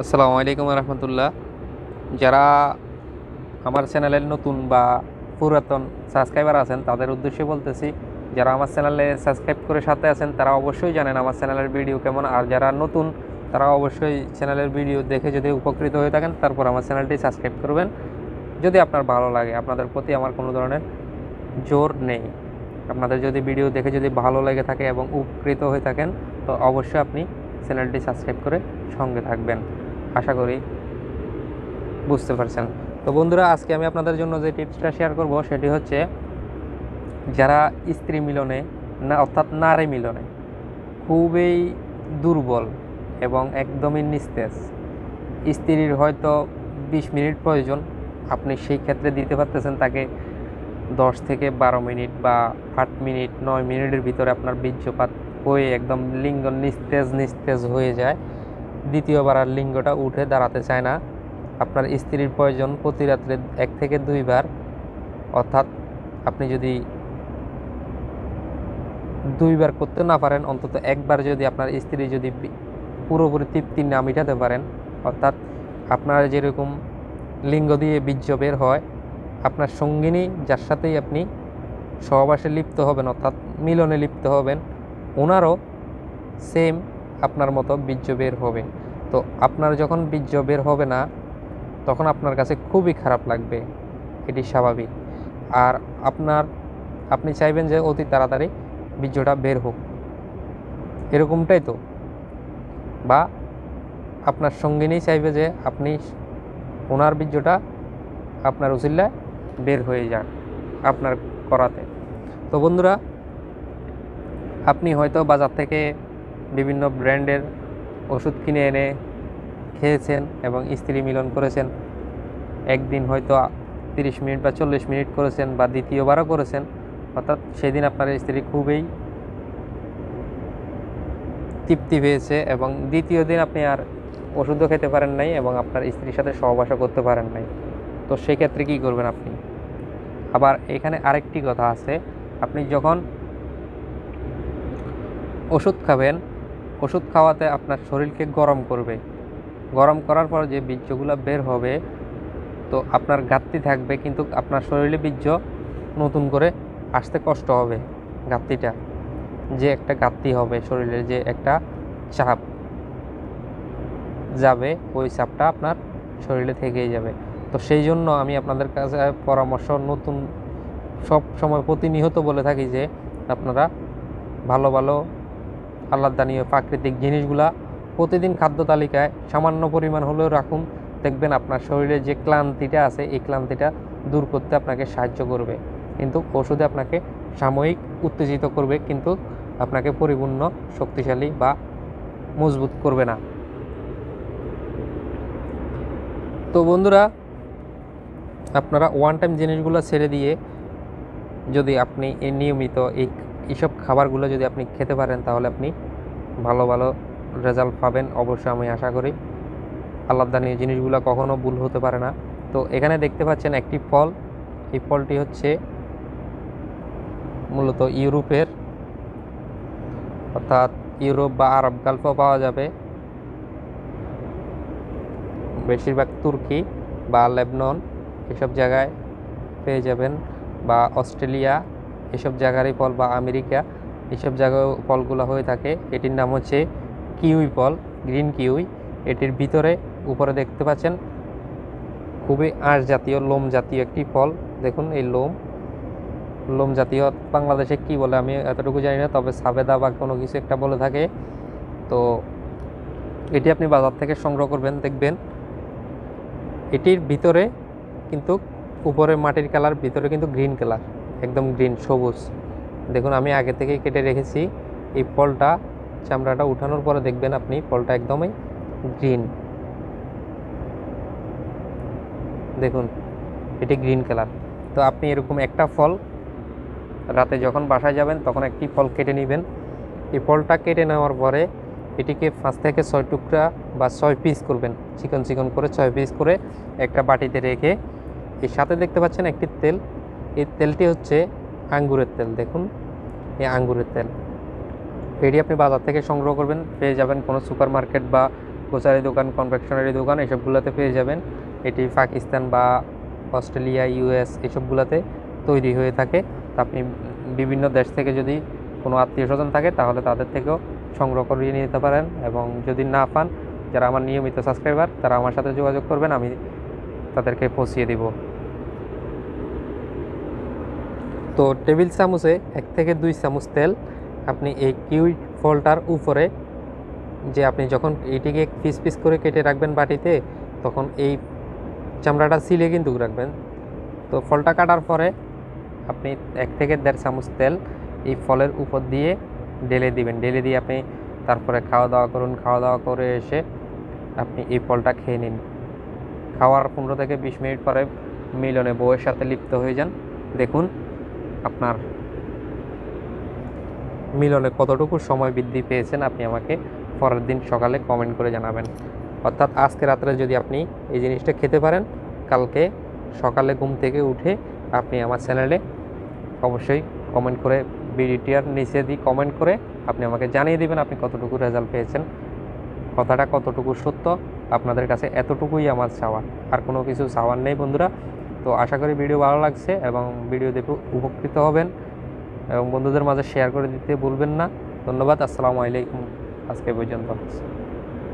আসসালামু আলাইকুম রহমতুল্লাহ। যারা আমার চ্যানেলের নতুন বা পুরাতন সাবস্ক্রাইবার আছেন, তাদের উদ্দেশ্যে বলতেছি, যারা আমার চ্যানেলে সাবস্ক্রাইব করে সাথে আছেন, তারা অবশ্যই জানেন আমার চ্যানেলের ভিডিও কেমন। আর যারা নতুন, তারা অবশ্যই চ্যানেলের ভিডিও দেখে যদি উপকৃত হয়ে থাকেন, তারপর আমার চ্যানেলটি সাবস্ক্রাইব করবেন। যদি আপনার ভালো লাগে, আপনাদের প্রতি আমার কোনো ধরনের জোর নেই। আপনাদের যদি ভিডিও দেখে যদি ভালো লেগে থাকে এবং উপকৃত হয়ে থাকেন, তো অবশ্যই আপনি চ্যানেলটি সাবস্ক্রাইব করে সঙ্গে থাকবেন। আশা করি বুঝতে পারছেন। তো বন্ধুরা, আজকে আমি আপনাদের জন্য যে টিপসটা শেয়ার করব, সেটি হচ্ছে যারা স্ত্রী মিলনে না, অর্থাৎ নারী মিলনে খুবই দুর্বল এবং একদমই নিস্তেজ। স্ত্রীর হয়তো বিশ মিনিট প্রয়োজন, আপনি সেই ক্ষেত্রে দিতে পারতেছেন তাকে দশ থেকে বারো মিনিট বা আট মিনিট, নয় মিনিটের ভিতরে আপনার বীর্যপাত হয়ে একদম লিঙ্গ নিস্তেজ নিস্তেজ হয়ে যায়। দ্বিতীয়বার আর লিঙ্গটা উঠে দাঁড়াতে চায় না। আপনার স্ত্রীর প্রয়োজন প্রতি রাত্রে এক থেকে দুইবার। অর্থাৎ আপনি যদি দুইবার করতে না পারেন, অন্তত একবার যদি আপনার স্ত্রী যদি পুরোপুরি তৃপ্তি না মিটাতে পারেন, অর্থাৎ আপনার যেরকম লিঙ্গ দিয়ে বীর্য বের হয়, আপনার সঙ্গিনী যার সাথেই আপনি সহবাসে লিপ্ত হবেন, অর্থাৎ মিলনে লিপ্ত হবেন, ওনারও সেম আপনার মতো বীর্য বের হবে। তো আপনার যখন বীর্য বের হবে না, তখন আপনার কাছে খুবই খারাপ লাগবে। এটি স্বাভাবিক। আর আপনার, আপনি চাইবেন যে অতি তাড়াতাড়ি বীর্যটা বের হোক। এরকমটাই তো। বা আপনার সঙ্গিনী চাইবে যে আপনি ওনার বীর্যটা আপনার উচিল্লায় বের হয়ে যাক আপনার করাতে। তো বন্ধুরা, আপনি হয়তো বাজার থেকে বিভিন্ন ব্র্যান্ডের ওষুধ কিনে এনে খেয়েছেন এবং স্ত্রী মিলন করেছেন। একদিন হয়তো তিরিশ মিনিট বা চল্লিশ মিনিট করেছেন বা দ্বিতীয়বারও করেছেন। অর্থাৎ সেদিন আপনার স্ত্রী খুবই তৃপ্তি পেয়েছে এবং দ্বিতীয় দিন আপনি আর ওষুধও খেতে পারেন নাই এবং আপনার স্ত্রীর সাথে সহবাসও করতে পারেন নাই। তো সেক্ষেত্রে কী করবেন আপনি? আবার এখানে আরেকটি কথা আছে। আপনি যখন ওষুধ খাবেন ওষুধ খাওয়াতে আপনার শরীরকে গরম করবে। গরম করার পর যে বীর্যগুলো বের হবে, তো আপনার ঘাটতি থাকবে, কিন্তু আপনার শরীরে বীর্য নতুন করে আসতে কষ্ট হবে ঘাটতিটা। যে একটা ঘাটতি হবে শরীরের যে একটা চাপ যাবে, ওই চাপটা আপনার শরীরে থেকেই যাবে। তো সেই জন্য আমি আপনাদের কাছে পরামর্শ, নতুন সব সময় প্রতিনিয়ত বলে থাকি যে আপনারা ভালো ভালো আহ্লাদানীয় প্রাকৃতিক জিনিসগুলা প্রতিদিন খাদ্য তালিকায় সামান্য পরিমাণ হলেও রাখুন। দেখবেন আপনার শরীরে যে ক্লান্তিটা আছে, এই ক্লান্তিটা দূর করতে আপনাকে সাহায্য করবে। কিন্তু ওষুধে আপনাকে সাময়িক উত্তেজিত করবে, কিন্তু আপনাকে পরিপূর্ণ শক্তিশালী বা মজবুত করবে না। তো বন্ধুরা, আপনারা ওয়ান টাইম জিনিসগুলো ছেড়ে দিয়ে যদি আপনি নিয়মিত এই এইসব খাবারগুলো যদি আপনি খেতে পারেন, তাহলে আপনি ভালো ভালো রেজাল্ট পাবেন। অবশ্যই আমি আশা করি। আল্লাহদানীয় জিনিসগুলো কখনও ভুল হতে পারে না। তো এখানে দেখতে পাচ্ছেন একটি ফল। এই ফলটি হচ্ছে মূলত ইউরোপের, অর্থাৎ ইউরোপ বা আরব গালফও পাওয়া যাবে। বেশিরভাগ তুর্কি বা লেবনন এসব জায়গায় পেয়ে যাবেন বা অস্ট্রেলিয়া এসব জায়গারই ফল বা আমেরিকা, এসব জায়গায় ফলগুলো হয়ে থাকে। এটির নাম হচ্ছে কিউই ফল, গ্রিন কিউই। এটির ভিতরে উপরে দেখতে পাচ্ছেন খুবই আঁশ জাতীয় লোম জাতীয় একটি ফল। দেখুন এই লোম। লোম জাতীয় বাংলাদেশে কি বলে আমি এতটুকু জানি না, তবে সাবেদা বা কোনো কিছু একটা বলে থাকে। তো এটি আপনি বাজার থেকে সংগ্রহ করবেন, দেখবেন। এটির ভিতরে কিন্তু উপরে মাটির কালার, ভিতরে কিন্তু গ্রিন কালার। একদম গ্রিন সবুজ। দেখুন, আমি আগে থেকেই কেটে রেখেছি। এই ফলটা, চামড়াটা উঠানোর পরে দেখবেন আপনি, ফলটা একদমই গ্রিন দেখুন, এটি গ্রিন কালার তো আপনি এরকম একটা ফল রাতে যখন বাসায় যাবেন, তখন একটি ফল কেটে নেবেন। এই ফলটা কেটে নেওয়ার পরে, এটিকে পাঁচ থেকে ছয় টুকরা বা ছয় পিস করবেন। চিকন চিকন করে ছয় পিস করে একটা বাটিতে রেখে, এর সাথে দেখতে পাচ্ছেন একটি তেল। এই তেলটি হচ্ছে আঙ্গুরের তেল, দেখুন। এই আঙ্গুরের তেল। এটি আপনি বাজার থেকে সংগ্রহ করবেন, পেয়ে যাবেন কোনো সুপার মার্কেট বা গ্রোসারি দোকান কনফেকশনারি দোকান, এসবগুলোতে পেয়ে যাবেন। এটি পাকিস্তান বা অস্ট্রেলিয়া ইউএস এসবগুলোতে তৈরি হয়ে থাকে। তা আপনি বিভিন্ন দেশ থেকে যদি কোনো আত্মীয় স্বজন থাকে, তাহলে তাদের থেকেও সংগ্রহ করিয়ে নিতে পারেন। এবং যদি না পান, যারা আমার নিয়মিত সাবস্ক্রাইবার, তারা আমার সাথে যোগাযোগ করবেন, আমি তাদেরকে পৌঁছিয়ে দিব। তো টেবিল চামচে এক থেকে দুই চামচ তেল আপনি এই কিউই ফলটার উপরে যে আপনি যখন এটিকে পিস পিস করে কেটে রাখবেন বাটিতে, তখন এই চামড়াটা সিলে কিন্তু রাখবেন। তো ফলটা কাটার পরে আপনি এক থেকে দেড় চামচ তেল এই ফলের উপর দিয়ে ঢেলে দিবেন। ঢেলে দিয়ে আপনি তারপরে খাওয়া দাওয়া করুন। খাওয়া দাওয়া করে এসে আপনি এই ফলটা খেয়ে নিন। খাওয়ার পনেরো থেকে বিশ মিনিট পরে মিলনে বউয়ের সাথে লিপ্ত হয়ে যান। দেখুন আপনার মিলনে কতটুকু সময় বৃদ্ধি পেয়েছেন আপনি আমাকে পরের দিন সকালে কমেন্ট করে জানাবেন। অর্থাৎ আজকে রাত্রে যদি আপনি এই জিনিসটা খেতে পারেন, কালকে সকালে ঘুম থেকে উঠে আপনি আমার চ্যানেলে অবশ্যই কমেন্ট করে, ভিডিওটির নিচে দিয়ে কমেন্ট করে আপনি আমাকে জানিয়ে দেবেন আপনি কতটুকু রেজাল্ট পেয়েছেন। কথাটা কতটুকু সত্য, আপনাদের কাছে এতটুকুই আমার চাওয়া। আর কোনো কিছু চাওয়ার নেই বন্ধুরা। তো আশা করি ভিডিও ভালো লাগছে এবং ভিডিও দেখে উপকৃত হবেন এবং বন্ধুদের মাঝে শেয়ার করে দিতে ভুলবেন না। ধন্যবাদ, আসসালামু আলাইকুম। আজকে পর্যন্ত।